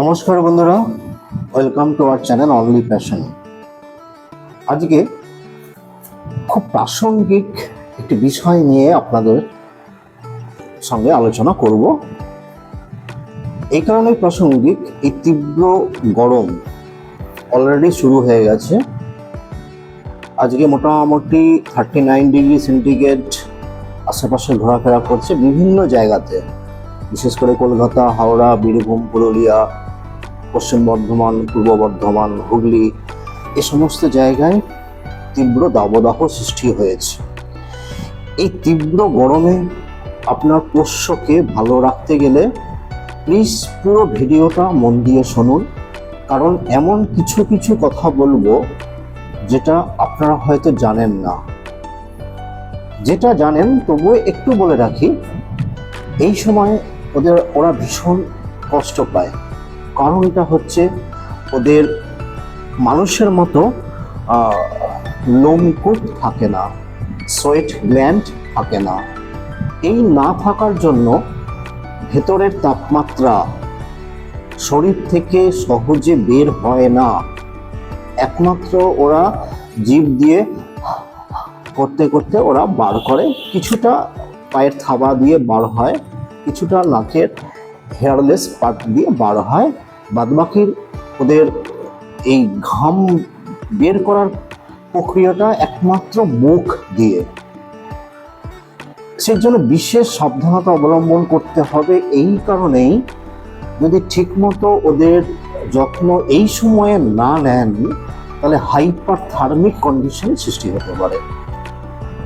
নমস্কার বন্ধুরা welcome to our channel only passion আজকে খুব প্রাসঙ্গিক একটি বিষয় নিয়ে আপনাদের সঙ্গে আলোচনা করব। এই কারণে প্রাসঙ্গিক, এই তীব্র গরম অলরেডি শুরু হয়ে গেছে। আজকে মোটামুটি থার্টি নাইন ডিগ্রি সেন্টিগ্রেড আশেপাশে ঘোরাফেরা করছে বিভিন্ন জায়গাতে। বিশেষ করে কলকাতা, হাওড়া, বীরভূম, পুরুলিয়া পশ্চিম বর্ধমান, পূর্ব বর্ধমান, হুগলি, এ সমস্ত জায়গায় তীব্র দাবদাহ সৃষ্টি হয়েছে। এই তীব্র গরমে আপনার পোষ্যকে ভালো রাখতে গেলে প্লিজ পুরো ভিডিওটা মন দিয়ে শুনুন, কারণ এমন কিছু কিছু কথা বলব যেটা আপনারা হয়তো জানেন না। যেটা জানেন, তবুও একটু বলে রাখি, এই সময় ওদের, ওরা ভীষণ কষ্ট পায়। কারণটা হচ্ছে ওদের মানুষের মতো লোমকূপ থাকে না, সোয়েট গ্ল্যান্ড থাকে না। এই না থাকার জন্য ভেতরের তাপমাত্রা শরীর থেকে সহজে বের হয় না। একমাত্র ওরা জীব দিয়ে করতে করতে ওরা বার করে। কিছুটা পায়ের থাবা দিয়ে বার হয়, কিছুটা নাকের হেয়ারলেস পার্ট দিয়ে বার হয়। বাদবাকির ওদের এই ঘাম বের করার প্রক্রিয়াটা একমাত্র মুখ দিয়ে। সেই জন্য বিশেষ সাবধানতা অবলম্বন করতে হবে। এই কারণেই যদি ঠিকমতো ওদের যত্ন এই সময়ে না নেন, তাহলে হাইপার থার্মিক কন্ডিশন সৃষ্টি হতে পারে।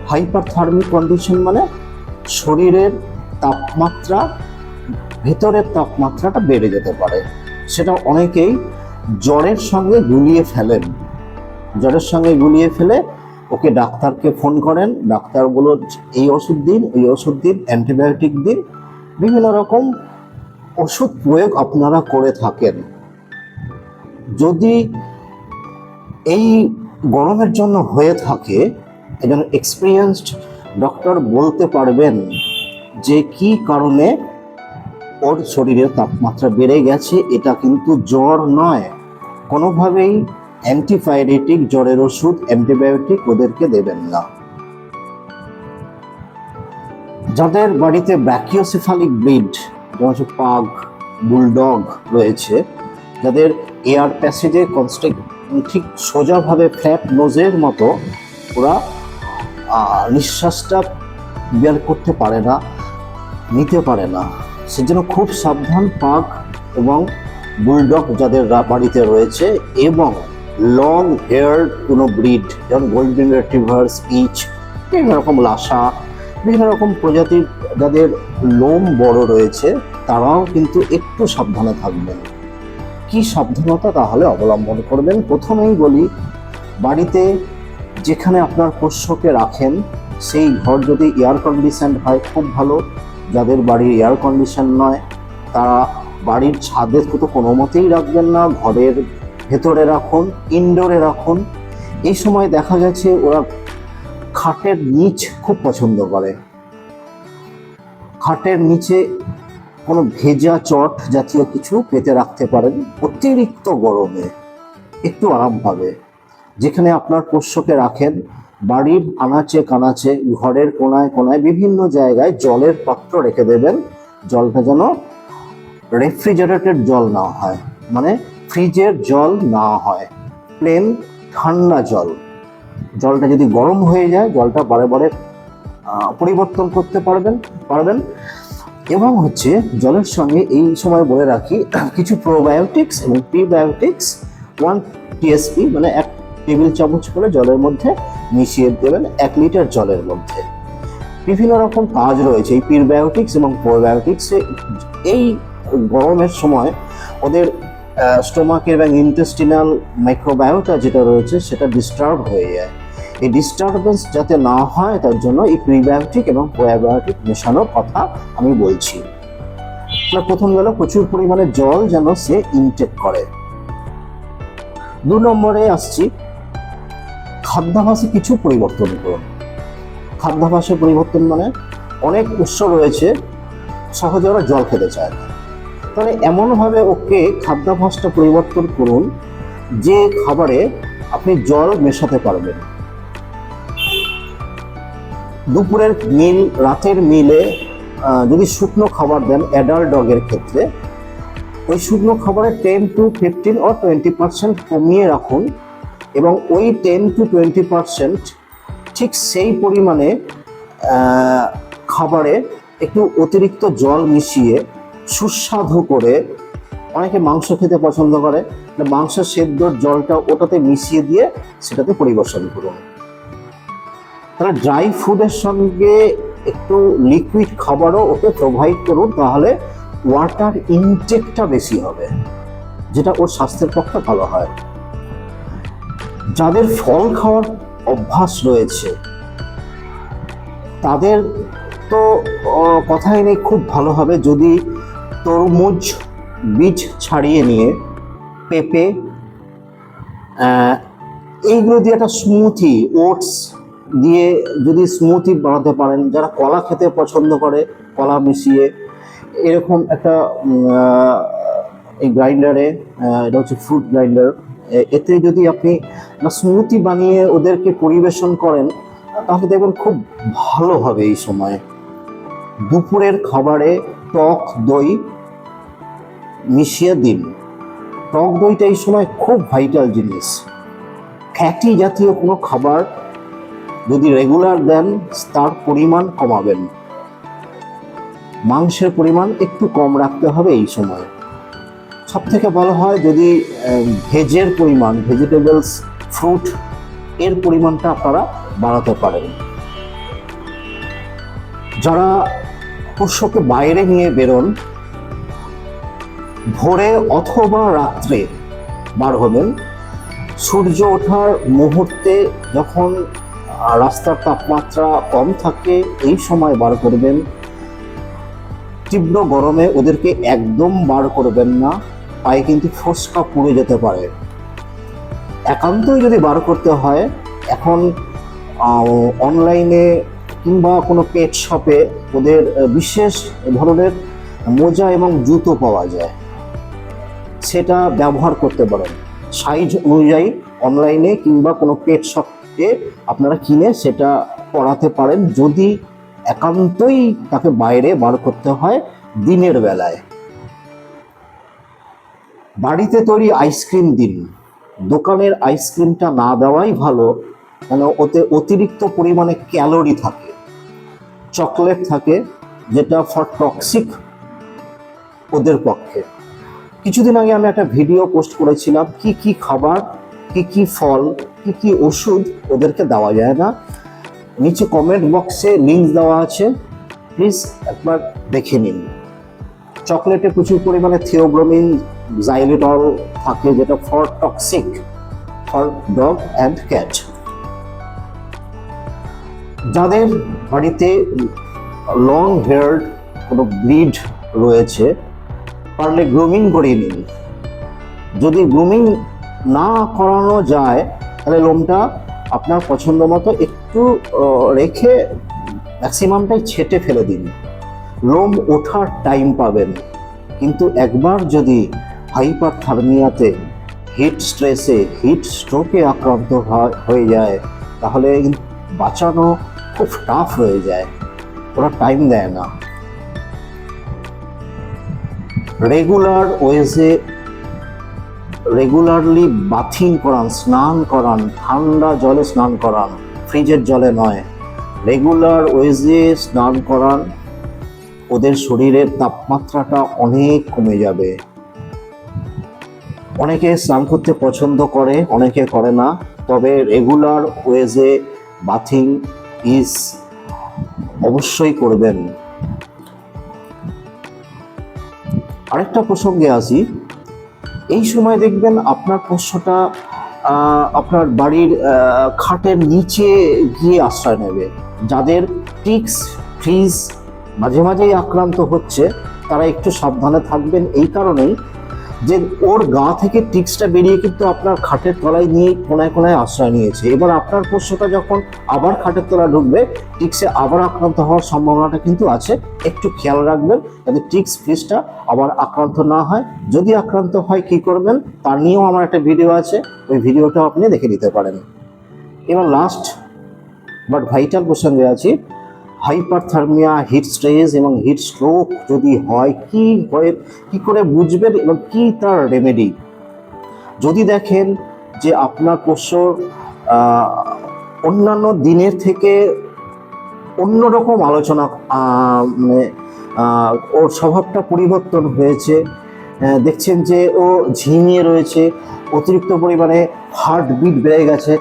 হাইপার থার্মিক কন্ডিশন মানে শরীরের তাপমাত্রা, ভেতরের তাপমাত্রাটা বেড়ে যেতে পারে। সেটা অনেকেই জ্বরের সঙ্গে গুলিয়ে ফেলেন। জ্বরের সঙ্গে গুলিয়ে ফেলে ওকে ডাক্তারকে ফোন করেন। ডাক্তার বলো এই ওষুধ দিন ওই ওষুধ দিন, অ্যান্টিবায়োটিক দিন, বিভিন্ন রকম ওষুধ প্রয়োগ আপনারা করে থাকেন। যদি এই গরমের জন্য হয়ে থাকে একজন এক্সপিরিয়েন্সড ডক্টর বলতে পারবেন যে কি কারণে ওর শরীরের তাপমাত্রা বেড়ে গেছে। এটা কিন্তু জ্বর নয়। কোনোভাবেই অ্যান্টিপাইরেটিক জ্বরের ওষুধ অ্যান্টিবায়োটিক ওদেরকে দেবেন না। যাদের বাড়িতে ব্র্যাকিওসেফালিক ব্রিড যেমন হচ্ছে পাগ বুলডগ রয়েছে, যাদের এয়ার প্যাসেজে কনস্ট্রিক ঠিক সোজাভাবে ফ্ল্যাট নোজের মতো, ওরা নিঃশ্বাসটা বের করতে পারে না, নিতে পারে না। সেজন্য খুব সাবধান পাক এবং বুলডগ যাদের বাড়িতে রয়েছে এবং লং হেয়ার কোনো ব্রিড যেমন গোল্ডেন রেট্রিভার স্পিচ বিভিন্ন রকম লাসা, বিভিন্ন রকম প্রজাতির যাদের লোম বড় রয়েছে, তারাও কিন্তু একটু সাবধানে থাকবেন। কি সাবধানতা তাহলে অবলম্বন করবেন? প্রথমেই বলি, বাড়িতে যেখানে আপনার পোষ্যকে রাখেন, সেই ঘর যদি এয়ার কন্ডিশন হয়, খুব ভালো। যাদের বাড়ির এয়ার কন্ডিশন নয়, তারা বাড়ির ছাদে তো কোনো মতেই রাখবেন না, ঘরের ভেতরে রাখুন ইনডোরে রাখুন। এই সময় দেখা গেছে ওরা খাটের নিচ খুব পছন্দ করে। খাটের নিচে কোনো ভেজা চট জাতীয় কিছু পেতে রাখতে পারেন, অতিরিক্ত গরমে। একটু আরাম পাবে। যেখানে আপনার পোষ্যকে রাখেন বাড়ির আনাচে কানাচে, ঘরের কোনায় কোনায় বিভিন্ন জায়গায় জলের পাত্র রেখে দেবেন। জলটা যেন রেফ্রিজারেটেড জল না হয় মানে ফ্রিজের জল না হয় প্লেন ঠান্ডা জল। জলটা যদি গরম হয়ে যায়, জলটা বারে বারে পরিবর্তন করতে পারবেন পারবেন। এবং হচ্ছে জলের সঙ্গে এই সময় বলে রাখি, কিছু প্রোবায়োটিক্স এবং প্রিবায়োটিক্স ওয়ান টিএসপি মানে এক টেবিল চামচ করে জলের মধ্যে মিশিয়ে দেবেন এক লিটার জলের মধ্যে। বিভিন্ন রকম কাজ রয়েছে, এই প্রিবায়োটিক্স এবং প্রোবায়োটিক্স এই গরমের সময় ওদের স্টোমাকের এবং ইন্টেস্টিনাল মাইক্রোবায়োটা যেটা রয়েছে সেটা ডিস্টার্ব হয়ে যায়। এই ডিস্টারবেন্স যাতে না হয়, তার জন্য এই প্রিবায়োটিক এবং প্রোবায়োটিক মেশানোর কথা আমি বলছি। প্রথম গেল, প্রচুর পরিমাণে জল যেন সে ইনটেক করে। দু নম্বরে আসছি খাদ্যাভাসে কিছু পরিবর্তন করুন। খাদ্যাভাসে পরিবর্তন মানে অনেক উৎস রয়েছে, সহজে ওরা জল খেতে চায় না। তাহলে এমনভাবে ওকে খাদ্যাভ্যাসটা পরিবর্তন করুন যে খাবারে আপনি জল মেশাতে পারবেন। দুপুরের মিল, রাতের মিলে যদি শুকনো খাবার দেন অ্যাডাল্ট ডগের ক্ষেত্রে, ওই শুকনো খাবারে টেন টু ফিফটিন ও টোয়েন্টি পার্সেন্ট কমিয়ে রাখুন। এবং ওই টেন টু টোয়েন্টি পার্সেন্ট ঠিক সেই পরিমাণে খাবারে একটু অতিরিক্ত জল মিশিয়ে সুস্বাদু করে অনেকে মাংস খেতে পছন্দ করে মানে মাংস সেদ্ধর জলটা ওটাতে মিশিয়ে দিয়ে সেটাতে পরিবেশন করুন। তাহলে ড্রাই ফুডের সঙ্গে একটু লিকুইড খাবারও ওকে প্রোভাইড করুন, তাহলে ওয়াটার ইনটেকটা বেশি হবে, যেটা ওর স্বাস্থ্যের পক্ষে ভালো হয়। যাদের ফল খাওয়ার অভ্যাস রয়েছে, তাদের তো কথাই নেই, খুব ভালো হবে যদি তরমুজ বীজ ছাড়িয়ে নিয়ে পেঁপে এইগুলো দিয়ে একটা স্মুথি ওটস দিয়ে যদি স্মুথি বানাতে পারেন, যারা কলা খেতে পছন্দ করে, কলা মিশিয়ে, এরকম একটা এই গ্রাইন্ডারে এটা হচ্ছে ফ্রুট গ্রাইন্ডার এতে যদি আপনি স্মুথি বানিয়ে ওদেরকে পরিবেশন করেন, তাহলে দেখবেন খুব ভালো হবে এই সময়। দুপুরের খাবারে টক দই মিশিয়ে দিন। টক দইটা এই সময় খুব ভাইটাল জিনিস। ফ্যাটি জাতীয় কোনো খাবার যদি রেগুলার দেন, তার পরিমাণ কমাবেন। মাংসের পরিমাণ একটু কম রাখতে হবে এই সময়। সব থেকে ভালো হয় যদি ভেজের পরিমাণ ভেজিটেবলস ফ্রুট এর পরিমাণটা আপনারা বাড়াতে পারেন। যারা পোষ্যকে বাইরে নিয়ে বেরোন, ভোরে অথবা রাত্রে বার হবেন। সূর্য ওঠার মুহূর্তে যখন রাস্তার তাপমাত্রা কম থাকে, এই সময় বার করবেন। তীব্র গরমে ওদেরকে একদম বার করবেন না। পায়ে কিন্তু ফোসকা পুড়ে যেতে পারে। একান্তই যদি বার করতে হয়, এখন অনলাইনে কিংবা কোনো পেট শপে ওদের বিশেষ ধরনের মোজা এবং জুতো পাওয়া যায়। সেটা ব্যবহার করতে পারেন। সাইজ অনুযায়ী অনলাইনে কিংবা কোনো পেট শপে আপনারা কিনে সেটা পরাতে পারেন। যদি একান্তই তাকে বাইরে বার করতে হয়, দিনের বেলায়। বাড়িতে তৈরি আইসক্রিম দিন। দোকানের আইসক্রিমটা না দেওয়াই ভালো, কেন ওতে অতিরিক্ত পরিমাণে ক্যালোরি থাকে। চকলেট থাকে, যেটা ফর টক্সিক ওদের পক্ষে। কিছুদিন আগে আমি একটা ভিডিও পোস্ট করেছিলাম, কি কি খাবার, কি কি ফল, কি কি ওষুধ ওদেরকে দেওয়া যায় না। নিচে কমেন্ট বক্সে লিঙ্ক দেওয়া আছে প্লিজ একবার দেখে নিন। চকলেটে প্রচুর পরিমাণে থিওব্রোমিন জাইলিটল থাকে, যেটা for toxic for dog and cat যাদের বাড়িতে লং হেয়ার্ড কোনো ব্রিড রয়েছে পারলে গ্রুমিং করিয়ে নিন। যদি গ্রুমিং না করানো যায়, তাহলে লোমটা আপনার পছন্দ মতো একটু রেখে ম্যাক্সিমামটাই ছেটে ফেলে দিন। লোম ওঠার টাইম পাবেন। কিন্তু একবার যদি হাইপার থার্মিয়াতে হিট স্ট্রেসে হিট স্ট্রোকে আক্রান্ত হয়ে যায়, তাহলে বাঁচানো খুব টাফ হয়ে যায়। ওরা টাইম দেয় না। রেগুলার ওয়েজে রেগুলারলি বাথিং করান, স্নান করান, ঠান্ডা জলে স্নান করান ফ্রিজের জলে নয়। রেগুলার ওয়েজে স্নান করান ওদের শরীরের তাপমাত্রাটা অনেক কমে যাবে। অনেকে স্নান করতে পছন্দ করে, অনেকে করে না। তবে রেগুলার ওয়েজে বাথিং ইজ অবশ্যই করবেন। আরেকটা প্রসঙ্গে আসি। এই সময় দেখবেন আপনার পোষ্যটা আপনার বাড়ির খাটের নিচে গিয়ে আশ্রয় নেবে। যাদের টিক্স, ফ্রিজ মাঝে মাঝেই আক্রান্ত হচ্ছে, তারা একটু সাবধানে থাকবেন। এই কারণেই যে ওর গা থেকে টিক্সটা বেরিয়ে কিন্তু আপনার খাটের তলায় নিয়ে কোনায় কোনায় আশ্রয় নিয়েছে। এবার আপনার পোষ্যটা যখন আবার খাটের তলায় ঢুকবে, টিক্সে আবার আক্রান্ত হওয়ার সম্ভাবনাটা কিন্তু আছে। একটু খেয়াল রাখবেন যাতে টিক্স ফিসটা আবার আক্রান্ত না হয়। যদি আক্রান্ত হয়, কি করবেন? তার নিয়েও আমার একটা ভিডিও আছে, ওই ভিডিওটা আপনি দেখে নিতে পারেন। এবার লাস্ট বাট ভাইটাল প্রসঙ্গে আছি হাইপারথার্মিয়া হিট স্ট্রেস এবং হিট স্ট্রোক যদি হয়, কি হয়ে, কি করে বুঝবেন এবং কি তার রেমেডি যদি দেখেন যে আপনার পোষ্যর অন্যান্য দিনের থেকে অন্যরকম আলোচনা মানে ওর স্বভাবটা পরিবর্তন হয়েছে দেখছেন যে ও ঝিমিয়ে রয়েছে, অতিরিক্ত পরিমাণে হার্ট বিট বেড়ে গেছে,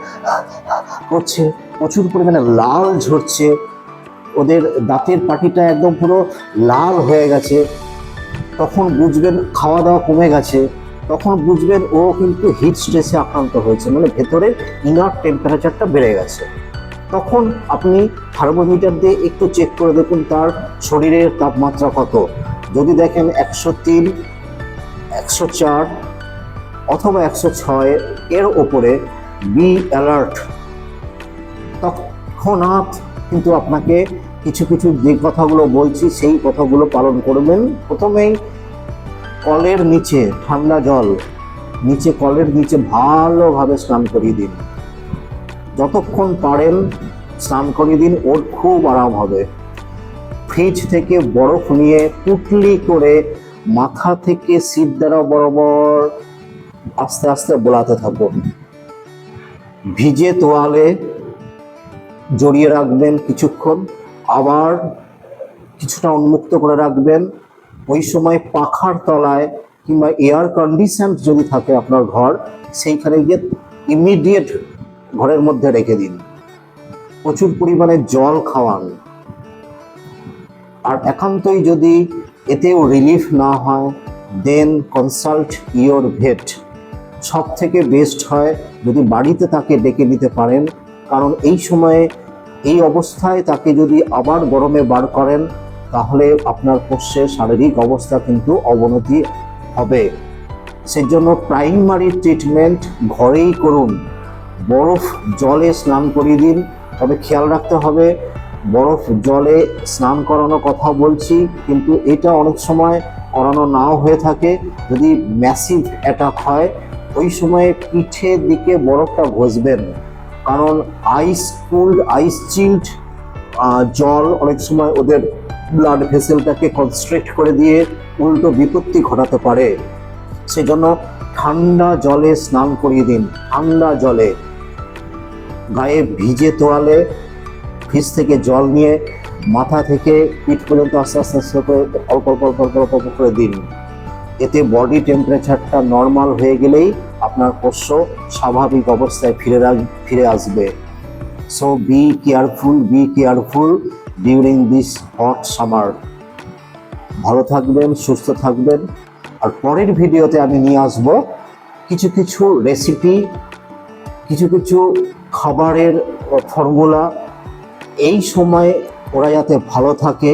করছে, প্রচুর পরিমাণে লাল ঝরছে ওদের দাঁতের পাটিটা একদম পুরো লাল হয়ে গেছে। তখন বুঝবেন খাওয়া দাওয়া কমে গেছে। তখন বুঝবেন ও কিন্তু হিট স্ট্রেসে আক্রান্ত হয়েছে। মানে ভেতরে ইনার টেম্পারেচারটা বেড়ে গেছে। তখন আপনি থার্মোমিটার দিয়ে একটু চেক করে দেখুন তার শরীরের তাপমাত্রা কত। যদি দেখেন একশো তিন, একশো চার অথবা একশো ছয়, এর ওপরে বি অ্যালার্ট তৎক্ষণাৎ কিন্তু আপনাকে কিছু কিছু যে কথাগুলো বলছি, সেই কথাগুলো পালন করবেন। প্রথমেই কলের নিচে, ঠান্ডা জল, নিচে কলের নিচে ভালোভাবে স্নান করিয়ে দিন। যতক্ষণ পারেন স্নান করিয়ে দিন, ওর খুব আরাম হবে। ফ্রিজ থেকে বরফ নিয়ে পুটলি করে মাথা থেকে সিট দ্বারা বরাবর আস্তে আস্তে বোলাতে থাকুন। ভিজে তোয়ালে জড়িয়ে রাখবেন কিছুক্ষণ। আবার কিছুটা উন্মুক্ত করে রাখবেন। ওই সময় পাখার তলায় কিংবা এয়ার কন্ডিশন যদি থাকে আপনার ঘর, সেইখানে গিয়ে ইমিডিয়েট ঘরের মধ্যে রেখে দিন। প্রচুর পরিমাণে জল খাওয়ান। আর একান্তই যদি এতেও রিলিফ না হয় দেন কনসাল্ট ইয়োর ভেট সব থেকে বেস্ট হয় যদি বাড়িতে তাকে ডেকে নিতে পারেন, কারণ এই সময়ে এই অবস্থায় তাকে যদি আবার গরমে বার করেন, তাহলে আপনার পোষ্যের শারীরিক অবস্থা কিন্তু অবনতি হবে। সেই জন্য প্রাইমারি ট্রিটমেন্ট ঘরেই করুন। বরফ জলে স্নান করিয়ে দিন। তবে খেয়াল রাখতে হবে, বরফ জলে স্নান করানোর কথা বলছি, কিন্তু এটা অনেক সময় করানো নাও হয়ে থাকে। যদি ম্যাসিভ অ্যাটাক হয়, ওই সময়ে পিঠের দিকে বরফটা ঘষবেন। কারণ আইস কুল্ড আইস চিল্ড জল অনেক সময় ওদের ব্লাড ভেসেলটাকে কনস্ট্রেক্ট করে দিয়ে উল্টো বিপত্তি ঘটাতে পারে। সেজন্য ঠান্ডা জলে স্নান করিয়ে দিন, ঠান্ডা জলে। গায়ে ভিজে তোয়ালে ফ্রিজ থেকে জল নিয়ে মাথা থেকে পিঠ পর্যন্ত আস্তে আস্তে আস্তে করে অল্প অল্প অল্প অল্প অল্প অল্প করে দিন। এতে বডি টেম্পারেচারটা নর্মাল হয়ে গেলেই আপনার পোষ্য স্বাভাবিক অবস্থায় ফিরে ফিরে আসবে। So be careful be careful during this hot summer ভালো থাকবেন, সুস্থ থাকবেন। আর পরের ভিডিওতে আমি নিয়ে আসব কিছু কিছু রেসিপি কিছু কিছু খাবারের ফর্মুলা এই সময় ওরা যাতে ভালো থাকে,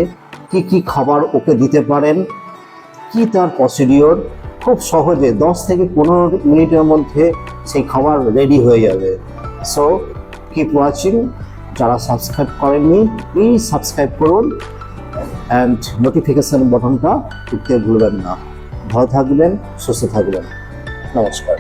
কি কি খাবার ওকে দিতে পারেন, কি তার প্রসিডিওর খুব সহজে দশ থেকে পনেরো মিনিটের মধ্যে সেই খাবার রেডি হয়ে যাবে। সো কিপ ওয়াচিং যারা সাবস্ক্রাইব করেননি প্লিজ সাবস্ক্রাইব করুন। অ্যান্ড নোটিফিকেশান বটনটা টিপতে ভুলবেন না। ভালো থাকবেন, সুস্থ থাকবেন। নমস্কার।